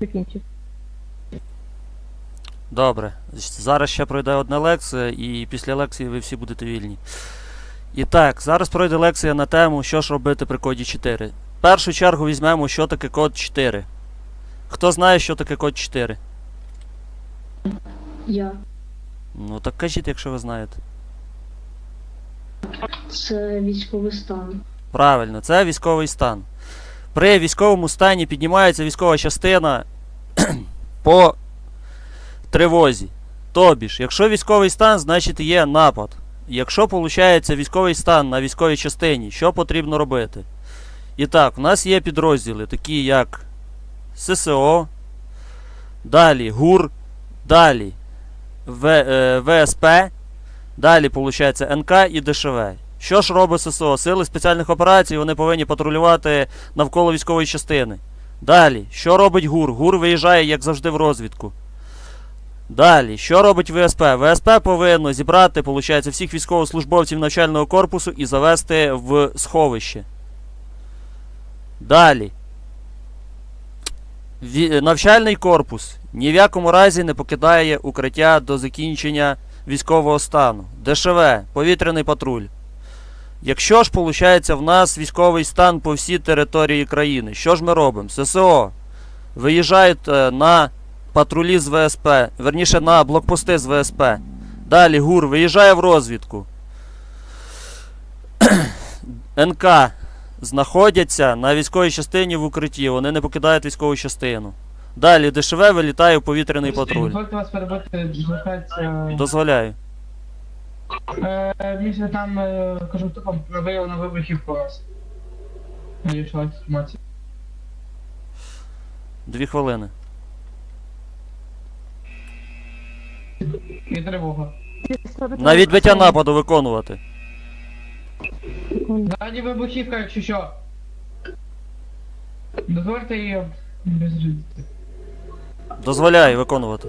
закінчив. Добре. Зараз ще пройде одна лекція, і після лекції ви всі будете вільні. І так, зараз пройде лекція на тему, що ж робити при коді 4. В першу чергу візьмемо, що таке код 4. Хто знає, що таке код 4? Я. Ну так кажіть, якщо ви знаєте. Це військовий стан. Правильно, це військовий стан. При військовому стані піднімається військова частина по тривозі. Тобі ж, якщо військовий стан, значить є напад. Якщо виходить військовий стан на військовій частині, що потрібно робити? І так, у нас є підрозділи, такі як ССО, далі ГУР, далі В, е, ВСП, далі, виходить, НК і ДШВ. Що ж робить ССО? Сили спеціальних операцій вони повинні патрулювати навколо військової частини. Далі, що робить ГУР? ГУР виїжджає, як завжди, в розвідку. Далі, що робить ВСП? ВСП повинно зібрати, виходить, всіх військовослужбовців навчального корпусу і завести в сховище. Далі. Навчальний корпус ні в якому разі не покидає укриття до закінчення військового стану. ДШВ, повітряний патруль. Якщо ж виходить в нас військовий стан по всій території країни, що ж ми робимо? ССО виїжджають е, на патрулі з ВСП, верніше на блокпости з ВСП. Далі ГУР виїжджає в розвідку. НК знаходяться на військовій частині в укритті, вони не покидають військову частину. Далі ДШВ вилітає в повітряний патруль. Звертається... Дозволяю. Е, Місце там, е, кажу, виявлено вибухівку у вас. Надійшла інформація. Дві хвилини. І тривога. На відбиття нападу виконувати. Ззаді вибухівка, якщо що. Дозвольте її безжити. Дозволяю виконувати.